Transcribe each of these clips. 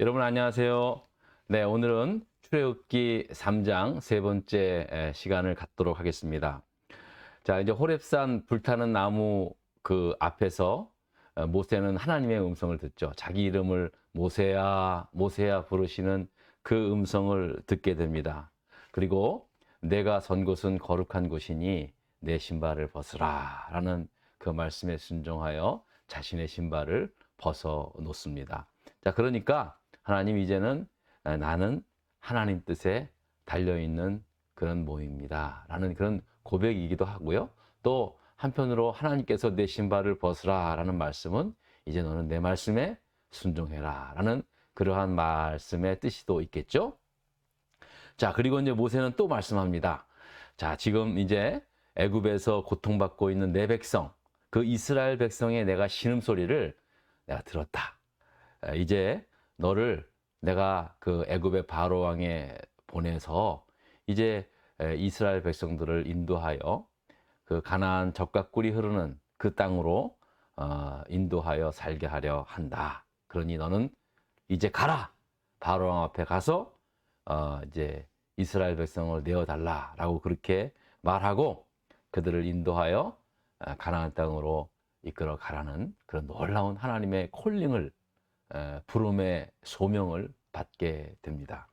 여러분 안녕하세요. 네, 오늘은 출애굽기 3장 세 번째 에, 시간을 갖도록 하겠습니다. 자, 이제 호렙산 불타는 나무 그 앞에서 어, 모세는 하나님의 음성을 듣죠. 자기 이름을 모세야, 모세야 부르시는 그 음성을 듣게 됩니다. 그리고 내가 선 곳은 거룩한 곳이니 내 신발을 벗으라 라는 그 말씀에 순종하여 자신의 신발을 벗어 놓습니다. 자, 그러니까 하나님 이제는 아, 나는 하나님 뜻에 달려 있는 그런 모입니다. 라는 그런 고백이기도 하고요. 또 한편으로 하나님께서 내 신발을 벗으라 라는 말씀은 이제 너는 내 말씀에 순종해라 라는 그러한 말씀의 뜻이도 있겠죠. 자, 그리고 이제 모세는 또 말씀합니다. 자, 지금 이제 애굽에서 고통받고 있는 내 백성, 그 이스라엘 백성의 내가 신음 소리를 내가 들었다. 에, 이제 너를 내가 그 애굽의 바로 왕에 보내서 이제 에, 이스라엘 백성들을 인도하여 그 가나안 젖과 꿀이 흐르는 그 땅으로 어, 인도하여 살게 하려 한다. 그러니 너는 이제 가라. 바로 왕 앞에 가서 어, 이제 이스라엘 백성을 내어 달라라고 그렇게 말하고 그들을 인도하여 아, 가나안 땅으로 이끌어 가라는 그런 놀라운 하나님의 콜링을 에, 부름의 소명을 받게 됩니다.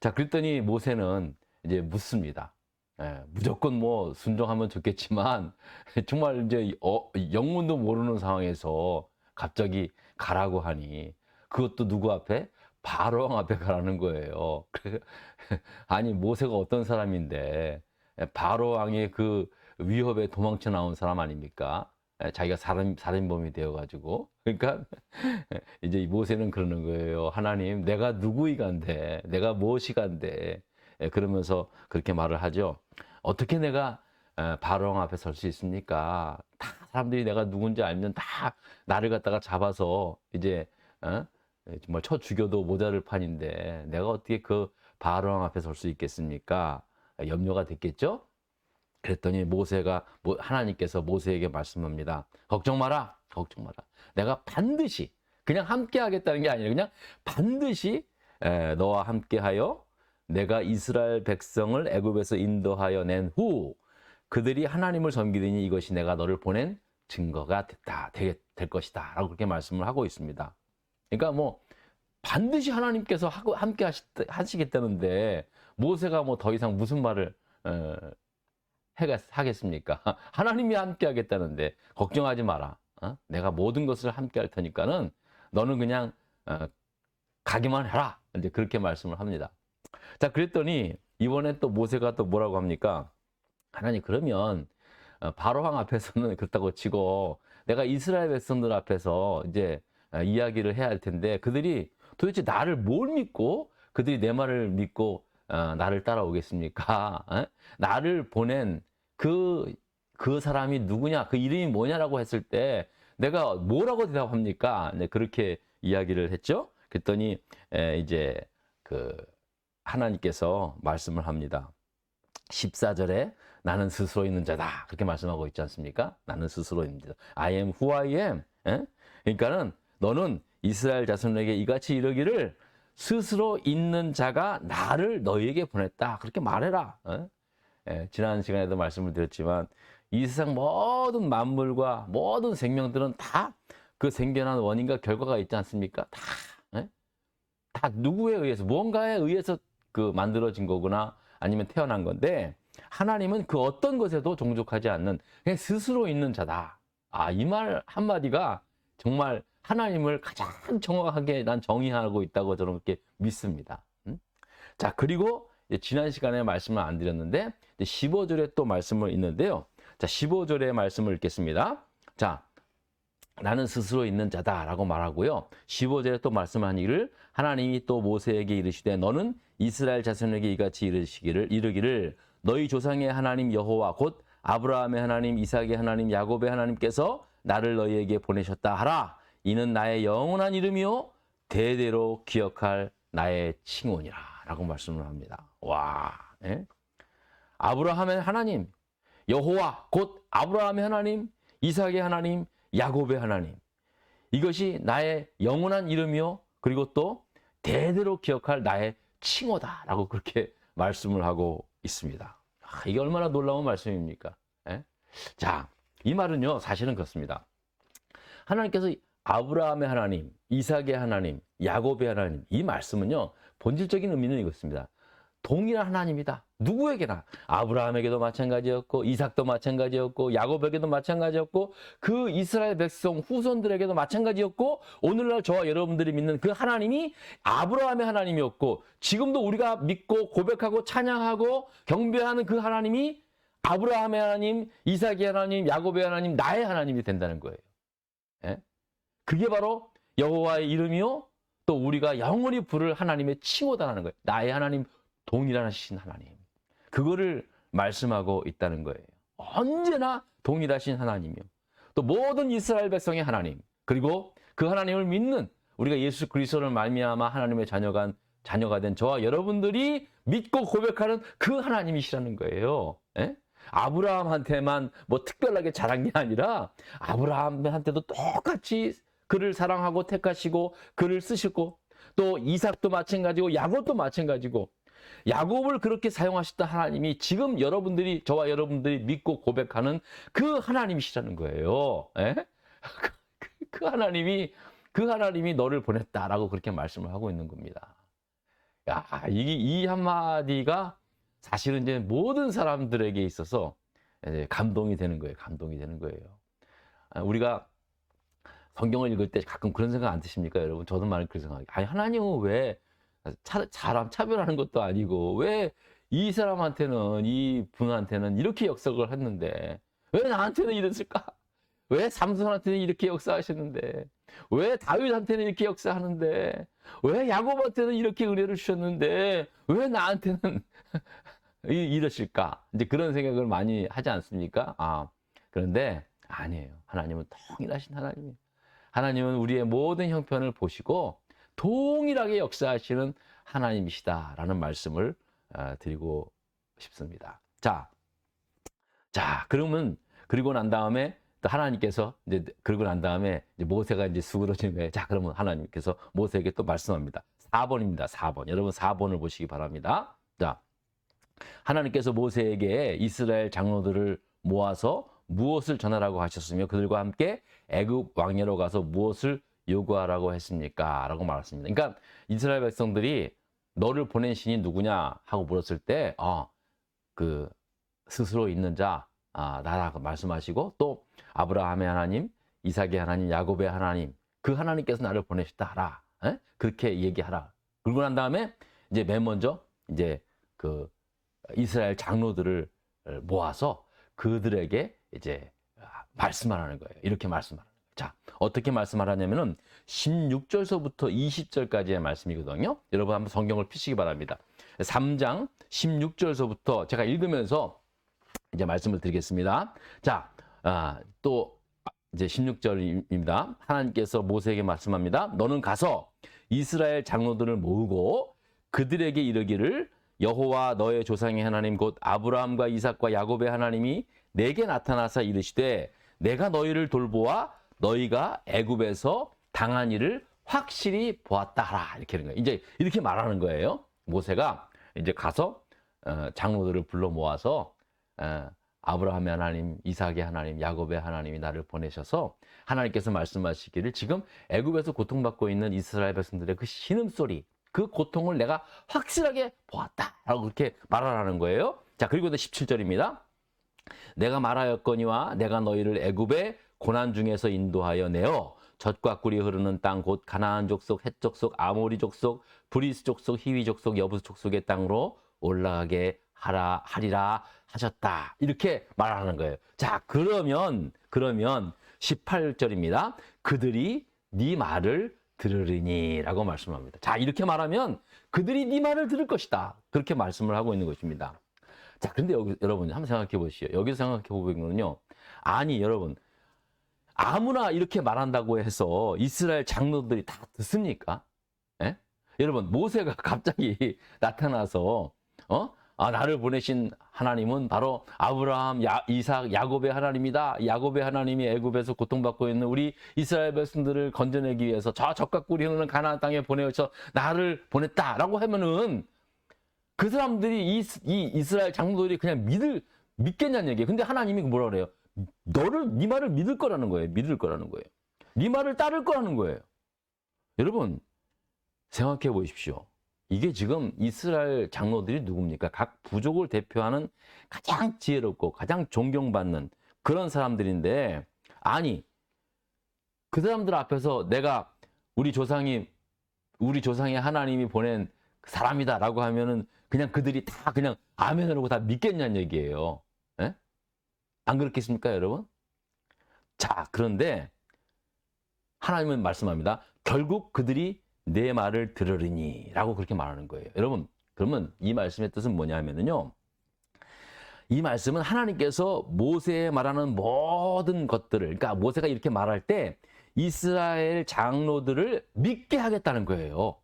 자, 그랬더니 모세는 이제 묻습니다. 에, 무조건 뭐 순종하면 좋겠지만 정말 이제 어, 영문도 모르는 상황에서 갑자기 가라고 하니 그것도 누구 앞에 바로왕 앞에 가라는 거예요. 아니 모세가 어떤 사람인데 바로왕의 그 위협에 도망쳐 나온 사람 아닙니까? 에, 자기가 살인, 살인범이 되어가지고. 그러니까 이제 이 모세는 그러는 거예요. 하나님, 내가 누구이간데, 내가 무엇이간데, 에, 그러면서 그렇게 말을 하죠. 어떻게 내가 에, 바로왕 앞에 설 수 있습니까? 다 사람들이 내가 누군지 알면 다 나를 갖다가 잡아서 이제 어? 정말 쳐 죽여도 모자를 판인데 내가 어떻게 그 바로왕 앞에 설 수 있겠습니까? 염려가 됐겠죠? 그랬더니 모세가 모- 하나님께서 모세에게 말씀합니다. 걱정 마라. 걱정 마라. 내가 반드시 그냥 함께 하겠다는 게 아니라 그냥 반드시 에, 너와 함께하여 내가 이스라엘 백성을 애굽에서 인도하여 낸 후 그들이 하나님을 섬기더니 이것이 내가 너를 보낸 증거가 됐다. 되게 될 것이다. 라고 그렇게 말씀을 하고 있습니다. 그러니까 뭐 반드시 하나님께서 하고 함께 하시, 하시겠다는데 모세가 뭐 더 이상 무슨 말을 어, 해가, 하겠습니까? 하나님이 함께 하겠다는데 걱정하지 마라. 어? 내가 모든 것을 함께 할 테니까는 너는 그냥 어, 가기만 해라. 이제 그렇게 말씀을 합니다. 자, 그랬더니 이번에 또 모세가 또 뭐라고 합니까? 하나님 그러면 어, 바로 왕 앞에서는 그렇다고 치고 내가 이스라엘 백성들 앞에서 이제 어, 이야기를 해야 할 텐데 그들이 도대체 나를 뭘 믿고 그들이 내 말을 믿고 어, 나를 따라오겠습니까? 에? 나를 보낸 그, 그 사람이 누구냐, 그 이름이 뭐냐라고 했을 때 내가 뭐라고 대답합니까? 네, 그렇게 이야기를 했죠. 그랬더니 에, 이제 그 하나님께서 말씀을 합니다. 14절에 나는 스스로 있는 자다. 그렇게 말씀하고 있지 않습니까? 나는 스스로 있는 자다. I am who I am. 에? 그러니까는 너는 이스라엘 자손에게 이같이 이르기를 스스로 있는 자가 나를 너희에게 보냈다. 그렇게 말해라. 어? 예, 지난 시간에도 말씀을 드렸지만 이 세상 모든 만물과 모든 생명들은 다 그 생겨난 원인과 결과가 있지 않습니까? 다, 예? 다 누구에 의해서 무언가에 의해서 그 만들어진 거구나 아니면 태어난 건데 하나님은 그 어떤 것에도 종족하지 않는 그냥 스스로 있는 자다. 아, 이 말 한마디가 정말 하나님을 가장 정확하게 난 정의하고 있다고 저는 그렇게 믿습니다. 음? 자, 그리고 지난 시간에 말씀을 안 드렸는데 15절에 또 말씀을 있는데요. 자, 15절의 말씀을 읽겠습니다. 자, 나는 스스로 있는 자다라고 말하고요. 15절에 또 말씀하니를 하나님이 또 모세에게 이르시되 너는 이스라엘 자손에게 이같이 이르시기를 이르기를 너희 조상의 하나님 여호와 곧 아브라함의 하나님 이삭의 하나님 야곱의 하나님께서 나를 너희에게 보내셨다 하라. 이는 나의 영원한 이름이요 대대로 기억할 나의 칭혼이라 라고 말씀을 합니다. 와. 예? 아브라함의 하나님 여호와 곧 아브라함의 하나님 이삭의 하나님 야곱의 하나님 이것이 나의 영원한 이름이요 그리고 또 대대로 기억할 나의 칭호다라고 그렇게 말씀을 하고 있습니다. 아, 이게 얼마나 놀라운 말씀입니까? 예? 자, 이 말은요, 사실은 그렇습니다. 하나님께서 아브라함의 하나님, 이삭의 하나님, 야곱의 하나님, 이 말씀은요, 본질적인 의미는 이것입니다. 동일한 하나님이다. 누구에게나 아브라함에게도 마찬가지였고 이삭도 마찬가지였고 야곱에게도 마찬가지였고 그 이스라엘 백성 후손들에게도 마찬가지였고 오늘날 저와 여러분들이 믿는 그 하나님이 아브라함의 하나님이었고 지금도 우리가 믿고 고백하고 찬양하고 경배하는 그 하나님이 아브라함의 하나님, 이삭의 하나님, 야곱의 하나님, 나의 하나님이 된다는 거예요. 예? 그게 바로 여호와의 이름이요 또 우리가 영원히 부를 하나님의 칭호다라는 거예요. 나의 하나님 동일하신 하나님. 그거를 말씀하고 있다는 거예요. 언제나 동일하신 하나님이요. 또 모든 이스라엘 백성의 하나님. 그리고 그 하나님을 믿는 우리가 예수 그리스도를 말미암아 하나님의 자녀가 자녀가 된 저와 여러분들이 믿고 고백하는 그 하나님이시라는 거예요. 예? 아브라함한테만 뭐 특별하게 잘한 게 아니라 아브라함한테도 똑같이 그를 사랑하고 택하시고 그를 쓰시고 또 이삭도 마찬가지고 야곱도 마찬가지고 야곱을 그렇게 사용하셨던 하나님이 지금 여러분들이 저와 여러분들이 믿고 고백하는 그 하나님이시라는 거예요. 예? 그, 그 하나님이 그 하나님이 너를 보냈다라고 그렇게 말씀을 하고 있는 겁니다. 야, 이, 이 한마디가 사실은 이제 모든 사람들에게 있어서 감동이 되는 거예요. 감동이 되는 거예요. 아, 우리가 성경을 읽을 때 가끔 그런 생각 안 드십니까, 여러분? 저도 많이 그런 생각. 아니 하나님은 왜 차, 사람 차별하는 것도 아니고 왜 이 사람한테는 이 분한테는 이렇게 역사를 했는데 왜 나한테는 이랬을까? 왜 삼손한테는 이렇게 역사하셨는데 왜 다윗한테는 이렇게 역사하는데 왜 야곱한테는 이렇게 은혜를 주셨는데 왜 나한테는 이- 이러실까? 이제 그런 생각을 많이 하지 않습니까? 아 그런데 아니에요. 하나님은 통일하신 하나님이에요. 하나님은 우리의 모든 형편을 보시고 동일하게 역사하시는 하나님이시다라는 말씀을 어, 드리고 싶습니다. 자, 자 그러면 그리고 난 다음에 또 하나님께서 이제 그러고 난 다음에 이제 모세가 이제 수그러짐에 자 그러면 하나님께서 모세에게 또 말씀합니다. 4번입니다. 4번. 여러분 4번을 보시기 바랍니다. 자, 하나님께서 모세에게 이스라엘 장로들을 모아서 무엇을 전하라고 하셨으며 그들과 함께 애굽 왕녀로 가서 무엇을 요구하라고 했습니까? 라고 말했습니다. 그러니까 이스라엘 백성들이 너를 보낸 신이 누구냐 하고 물었을 때, 어, 그 스스로 있는 자, 아, 나라고 말씀하시고 또 아브라함의 하나님, 이삭의 하나님, 야곱의 하나님, 그 하나님께서 나를 보내셨다 하라. 에? 그렇게 얘기하라. 그러고 난 다음에 이제 맨 먼저 이제 그 이스라엘 장로들을 모아서 그들에게 이제 말씀하라는 거예요. 이렇게 말씀하라는 거예요. 자, 어떻게 말씀하라냐면은 16절서부터 20절까지의 말씀이거든요. 여러분 한번 성경을 피시기 바랍니다. 3장 16절서부터 제가 읽으면서 이제 말씀을 드리겠습니다. 자, 아, 또 이제 16절입니다. 하나님께서 모세에게 말씀합니다. 너는 가서 이스라엘 장로들을 모으고 그들에게 이르기를 여호와 너의 조상의 하나님 곧 아브라함과 이삭과 야곱의 하나님이 내게 나타나서 이르시되 내가 너희를 돌보아 너희가 애굽에서 당한 일을 확실히 보았다 하라 이렇게 하는 거예요. 이제 이렇게 말하는 거예요. 모세가 이제 가서 어, 장로들을 불러 모아서 어, 아브라함의 하나님, 이삭의 하나님, 야곱의 하나님이 나를 보내셔서 하나님께서 말씀하시기를 지금 애굽에서 고통받고 있는 이스라엘 백성들의 그 신음소리, 그 고통을 내가 확실하게 보았다라고 그렇게 말하라는 거예요. 자, 그리고 17절입니다. 내가 말하였거니와 내가 너희를 애굽의 고난 중에서 인도하여 내어 젖과 꿀이 흐르는 땅 곧 가나안 족속, 헷 족속, 아모리 족속, 브리스 족속, 히위 족속, 여부스 족속의 땅으로 올라가게 하라 하리라 하셨다. 이렇게 말하는 거예요. 자, 그러면 그러면 18절입니다. 그들이 네 말을 들으리니라고 말씀합니다. 자, 이렇게 말하면 그들이 네 말을 들을 것이다. 그렇게 말씀을 하고 있는 것입니다. 자, 근데 여기 여러분 한번 생각해 보시죠. 여기서 생각해 보면요. 아니, 여러분 아무나 이렇게 말한다고 해서 이스라엘 장로들이 다 듣습니까? 예? 여러분 모세가 갑자기 나타나서 어? 아, 나를 보내신 하나님은 바로 아브라함, 야, 이삭, 야곱의 하나님이다. 야곱의 하나님이 애굽에서 고통받고 있는 우리 이스라엘 백성들을 건져내기 위해서 저 적각구리 흐르는 가나안 땅에 보내서 나를 보냈다라고 하면은 그 사람들이 이, 이 이스라엘 장로들이 그냥 믿을 믿겠냐는 얘기예요. 근데 하나님이 뭐라 그래요? 너를 네 말을 믿을 거라는 거예요. 믿을 거라는 거예요. 네 말을 따를 거라는 거예요. 여러분 생각해 보십시오. 이게 지금 이스라엘 장로들이 누굽니까? 각 부족을 대표하는 가장 지혜롭고 가장 존경받는 그런 사람들인데 아니 그 사람들 앞에서 내가 우리 조상이 우리 조상의 하나님이 보낸 사람이다라고 하면은 그냥 그들이 다 그냥 아멘으로 다 믿겠냐는 얘기예요. 예? 안 그렇겠습니까, 여러분? 자, 그런데 하나님은 말씀합니다. 결국 그들이 내 말을 들으리니 라고 그렇게 말하는 거예요. 여러분, 그러면 이 말씀의 뜻은 뭐냐면요. 이 말씀은 하나님께서 모세에 말하는 모든 것들을, 그러니까 모세가 이렇게 말할 때 이스라엘 장로들을 믿게 하겠다는 거예요.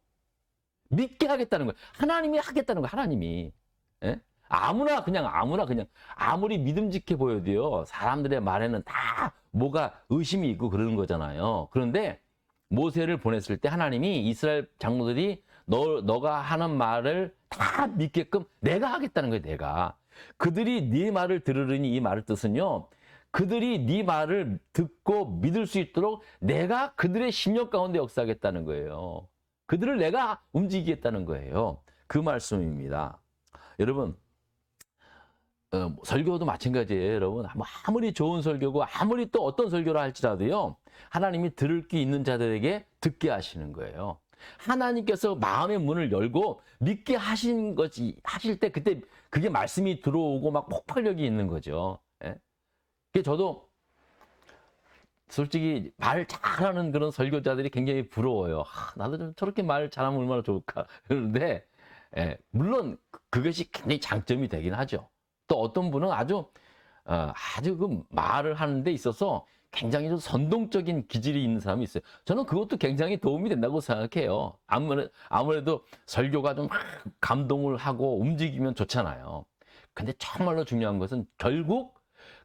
믿게 하겠다는 거예요. 하나님이 하겠다는 거예요. 하나님이. 예? 아무나 그냥 아무나 그냥 아무리 믿음직해 보여도요. 사람들의 말에는 다 뭐가 의심이 있고 그러는 거잖아요. 그런데 모세를 보냈을 때 하나님이 이스라엘 장로들이 너 너가 하는 말을 다 믿게끔 내가 하겠다는 거예요. 내가 그들이 네 말을 들으려니 이 말의 뜻은요. 그들이 네 말을 듣고 믿을 수 있도록 내가 그들의 심령 가운데 역사하겠다는 거예요. 그들을 내가 움직이겠다는 거예요. 그 말씀입니다. 여러분, 어, 설교도 마찬가지예요, 여러분. 뭐 아무리 좋은 설교고 아무리 또 어떤 설교를 할지라도요, 하나님이 들을 게 있는 자들에게 듣게 하시는 거예요. 하나님께서 마음의 문을 열고 믿게 하신 거지, 하실 때 그때 그게 말씀이 들어오고 막 폭발력이 있는 거죠. 예? 저도 솔직히 말 잘하는 그런 설교자들이 굉장히 부러워요. 아, 나도 좀 저렇게 말 잘하면 얼마나 좋을까. 그런데, 예, 물론 그것이 굉장히 장점이 되긴 하죠. 또 어떤 분은 아주, 어, 아주 그 말을 하는 데 있어서 굉장히 좀 선동적인 기질이 있는 사람이 있어요. 저는 그것도 굉장히 도움이 된다고 생각해요. 아무래도, 아무래도 설교가 좀 감동을 하고 움직이면 좋잖아요. 근데 정말로 중요한 것은 결국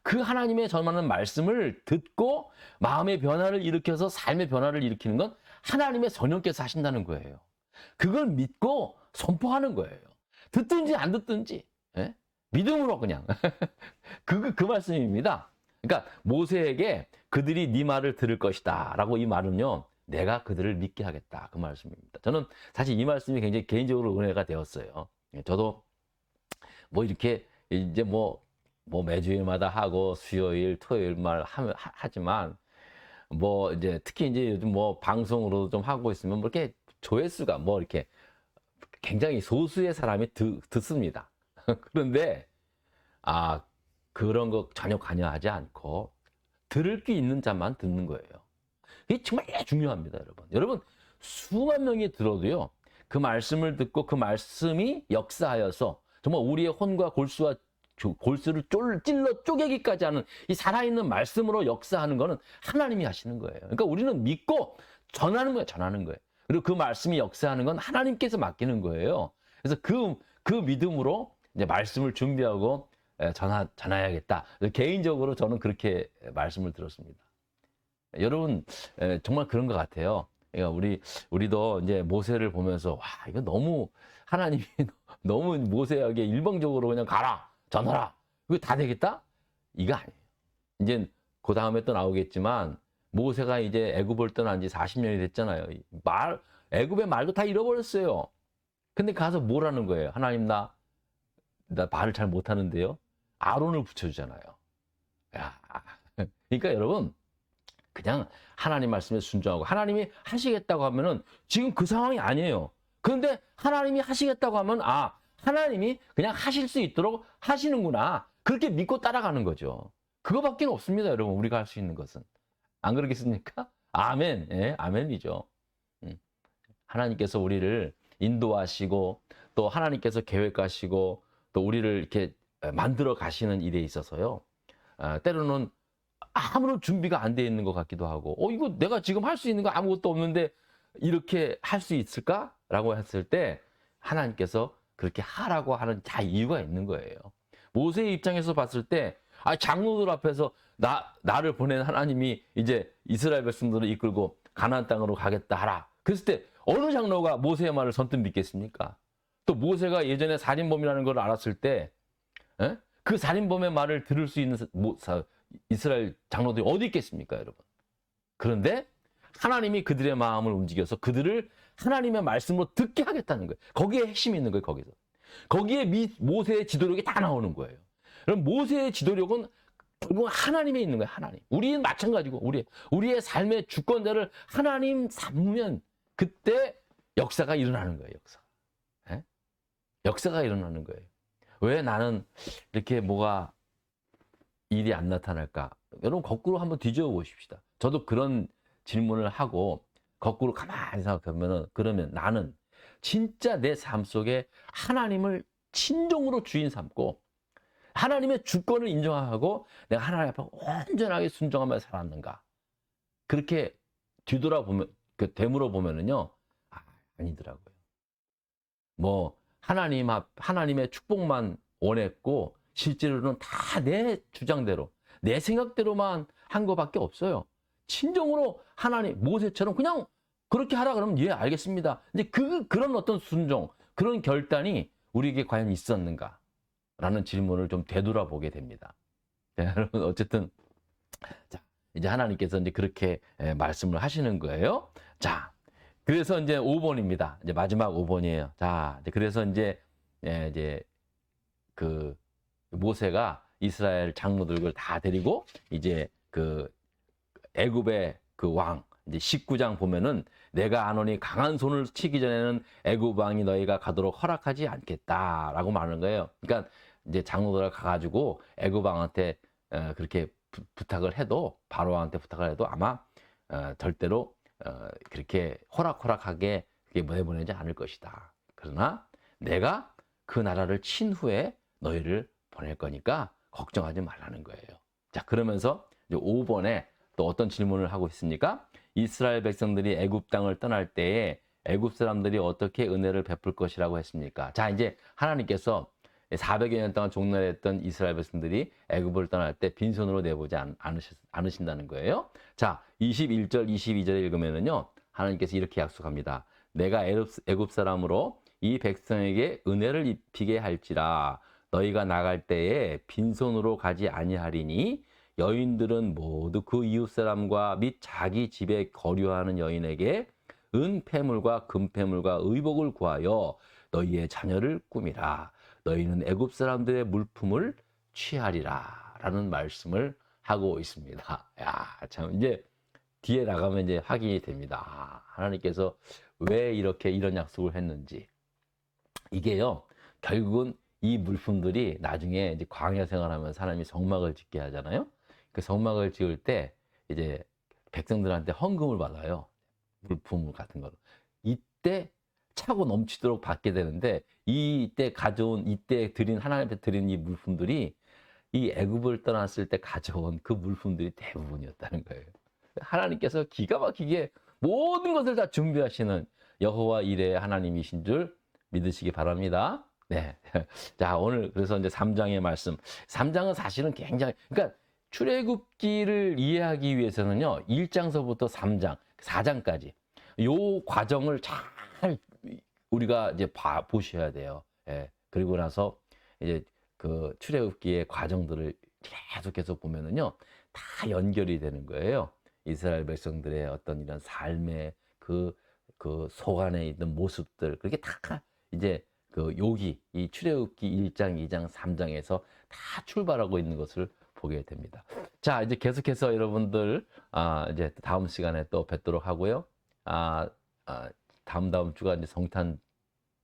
그 하나님의 전하는 말씀을 듣고 마음의 변화를 일으켜서 삶의 변화를 일으키는 건 하나님의 성령께서 하신다는 거예요. 그걸 믿고 선포하는 거예요. 듣든지 안 듣든지 예? 믿음으로 그냥 그, 그 말씀입니다. 그러니까 모세에게 그들이 네 말을 들을 것이다라고 이 말은요. 내가 그들을 믿게 하겠다 그 말씀입니다. 저는 사실 이 말씀이 굉장히 개인적으로 은혜가 되었어요. 예, 저도 뭐 이렇게 이제 뭐, 뭐 매주일마다 하고 수요일, 토요일만 하, 하지만 뭐 이제 특히 이제 요즘 뭐 방송으로 좀 하고 있으면 뭐 이렇게 조회수가 뭐 이렇게 굉장히 소수의 사람이 듣, 듣습니다. 그런데 아 그런 거 전혀 관여하지 않고 들을 게 있는 자만 듣는 거예요. 이게 정말 중요합니다, 여러분. 여러분 수만 명이 들어도요 그 말씀을 듣고 그 말씀이 역사하여서 정말 우리의 혼과 골수와 골수를 찔러 쪼개기까지 하는 이 살아있는 말씀으로 역사하는 거는 하나님이 하시는 거예요. 그러니까 우리는 믿고 전하는 거예요. 전하는 거예요. 그리고 그 말씀이 역사하는 건 하나님께서 맡기는 거예요. 그래서 그, 그 믿음으로 이제 말씀을 준비하고 전하, 전해야겠다. 개인적으로 저는 그렇게 말씀을 들었습니다. 여러분, 정말 그런 것 같아요. 그러니까 우리, 우리도 이제 모세를 보면서, 와, 이거 너무, 하나님이 너무 모세에게 일방적으로 그냥 가라! 전하라! 그거 다 되겠다? 이거 아니에요. 이제 그 다음에 또 나오겠지만, 모세가 이제 애굽을 떠난 지 40년이 됐잖아요. 말, 애굽의 말도 다 잃어버렸어요. 근데 가서 뭐라는 거예요? 하나님 나, 나 말을 잘 못하는데요? 아론을 붙여주잖아요. 야, 그러니까 여러분, 그냥 하나님 말씀에 순종하고 하나님이 하시겠다고 하면은 지금 그 상황이 아니에요. 그런데 하나님이 하시겠다고 하면 아, 하나님이 그냥 하실 수 있도록 하시는구나. 그렇게 믿고 따라가는 거죠. 그거밖에 없습니다, 여러분. 우리가 할 수 있는 것은. 안 그러겠습니까? 아멘. 예, 아멘이죠. 음. 하나님께서 우리를 인도하시고 또 하나님께서 계획하시고 또 우리를 이렇게 만들어 가시는 일에 있어서요. 아, 때로는 아무런 준비가 안 돼 있는 것 같기도 하고, 어, 이거 내가 지금 할 수 있는 거 아무것도 없는데 이렇게 할 수 있을까? 라고 했을 때 하나님께서 그렇게 하라고 하는 다 이유가 있는 거예요. 모세의 입장에서 봤을 때, 아, 장로들 앞에서 나, 나를 보낸 하나님이 이제 이스라엘 백성들을 이끌고 가나안 땅으로 가겠다 하라. 그랬을 때 어느 장로가 모세의 말을 선뜻 믿겠습니까? 또 모세가 예전에 살인범이라는 걸 알았을 때, 에? 그 살인범의 말을 들을 수 있는 이스라엘 장로들이 어디 있겠습니까, 여러분? 그런데 하나님이 그들의 마음을 움직여서 그들을 하나님의 말씀으로 듣게 하겠다는 거예요. 거기에 핵심이 있는 거예요, 거기서. 거기에 미, 모세의 지도력이 다 나오는 거예요. 그럼 모세의 지도력은 결국 하나님에 있는 거예요, 하나님. 우리는 마찬가지고, 우리, 우리의 삶의 주권자를 하나님 삼으면 그때 역사가 일어나는 거예요, 역사. 예? 역사가 일어나는 거예요. 왜 나는 이렇게 뭐가 일이 안 나타날까? 여러분, 거꾸로 한번 뒤집어 보십시다. 저도 그런 질문을 하고, 거꾸로 가만히 생각하면은, 그러면 나는 진짜 내 삶 속에 하나님을 친정으로 주인 삼고, 하나님의 주권을 인정하고, 내가 하나님 앞에 온전하게 순종하며 살았는가? 그렇게 뒤돌아보면, 그 되물어 보면은요, 아, 아니더라고요. 뭐, 하나님 앞, 하나님의 축복만 원했고, 실제로는 다 내 주장대로, 내 생각대로만 한 거밖에 없어요. 친정으로 하나님, 모세처럼 그냥 그렇게 하라 그러면 예, 알겠습니다. 근데 그, 그런 어떤 순종, 그런 결단이 우리에게 과연 있었는가? 라는 질문을 좀 되돌아보게 됩니다. 네, 여러분, 어쨌든, 자, 이제 하나님께서 이제 그렇게 예, 말씀을 하시는 거예요. 자, 그래서 이제 5번입니다. 이제 마지막 5번이에요. 자, 그래서 이제, 예, 이제, 그, 모세가 이스라엘 장로들을 다 데리고 이제 그 애굽의 그 왕, 이제 19장 보면은 내가 아노니 강한 손을 치기 전에는 애굽 왕이 너희가 가도록 허락하지 않겠다라고 말하는 거예요. 그러니까 이제 장로들 가가지고 애굽 왕한테 어, 그렇게 부, 부탁을 해도 바로 왕한테 부탁을 해도 아마 어, 절대로 어, 그렇게 호락호락하게 그게 내보내지 않을 것이다. 그러나 내가 그 나라를 친 후에 너희를 보낼 거니까 걱정하지 말라는 거예요. 자, 그러면서 이제 5번에 또 어떤 질문을 하고 있습니까? 이스라엘 백성들이 애굽 땅을 떠날 때에 애굽 사람들이 어떻게 은혜를 베풀 것이라고 했습니까? 자, 이제 하나님께서 400여 년 동안 종날했던 이스라엘 백성들이 애굽을 떠날 때 빈손으로 내보지 않, 않으시, 않으신다는 거예요. 자, 21절, 22절에 읽으면은요. 하나님께서 이렇게 약속합니다. 내가 애굽 사람으로 이 백성에게 은혜를 입히게 할지라 너희가 나갈 때에 빈손으로 가지 아니하리니 여인들은 모두 그 이웃 사람과 및 자기 집에 거류하는 여인에게 은폐물과 금폐물과 의복을 구하여 너희의 자녀를 꾸미라. 너희는 애굽 사람들의 물품을 취하리라라는 말씀을 하고 있습니다. 야, 참 이제 뒤에 나가면 이제 확인이 됩니다. 아, 하나님께서 왜 이렇게 이런 약속을 했는지. 이게요. 결국은 이 물품들이 나중에 이제 광야 생활하면 사람이 성막을 짓게 하잖아요. 그 성막을 지을 때 이제 백성들한테 헌금을 받아요. 물품 같은 거로. 이때 차고 넘치도록 받게 되는데 이때 가져온 이때 드린 하나님께 드린 이 물품들이 이 애굽을 떠났을 때 가져온 그 물품들이 대부분이었다는 거예요. 하나님께서 기가 막히게 모든 것을 다 준비하시는 여호와 이레 하나님이신 줄 믿으시기 바랍니다. 네. 자, 오늘 그래서 이제 3장의 말씀. 3장은 사실은 굉장히 그러니까 출애굽기를 이해하기 위해서는요. 1장서부터 3장, 4장까지 요 과정을 잘 우리가 이제 봐 보셔야 돼요. 예. 그리고 나서 이제 그 출애굽기의 과정들을 계속 계속 보면은요. 다 연결이 되는 거예요. 이스라엘 백성들의 어떤 이런 삶의 그, 그 속안에 있는 모습들, 그렇게 다 이제 그 여기 이 출애굽기 1장, 2장, 3장에서 다 출발하고 있는 것을 보게 됩니다. 자, 이제 계속해서 여러분들, 아, 이제 다음 시간에 또 뵙도록 하고요. 아, 아 다음 다음 주가 이제 성탄,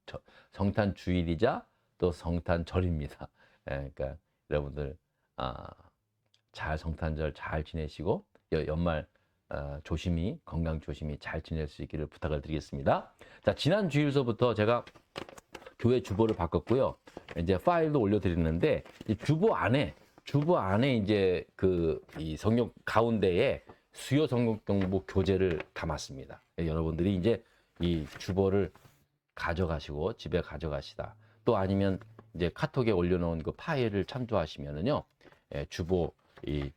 저, 성탄 주일이자 또 성탄절입니다. 예, 그러니까 여러분들, 아, 잘 성탄절 잘 지내시고, 여- 연말 어, 조심히 건강 조심히 잘 지낼 수 있기를 부탁을 드리겠습니다. 자 지난 주일서부터 제가 교회 주보를 바꿨고요. 이제 파일도 올려드리는데 이 주보 안에 주보 안에 이제 그 이 성경 가운데에 수요 성경 공부 교재를 담았습니다. 예, 여러분들이 이제 이 주보를 가져가시고 집에 가져가시다 또 아니면 이제 카톡에 올려놓은 그 파일을 참조하시면은요, 예, 주보 이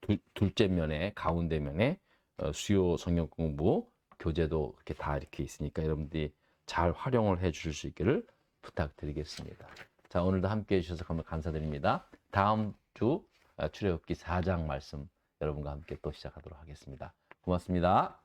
둘, 둘째 면에 가운데 면에 어, 수요 성경 공부 교재도 이렇게 다 이렇게 있으니까 여러분들이 잘 활용을 해 주실 수 있기를 부탁드리겠습니다. 자, 오늘도 함께 해주셔서 감사드립니다. 다음 주 어, 출애굽기 4장 말씀 여러분과 함께 또 시작하도록 하겠습니다. 고맙습니다.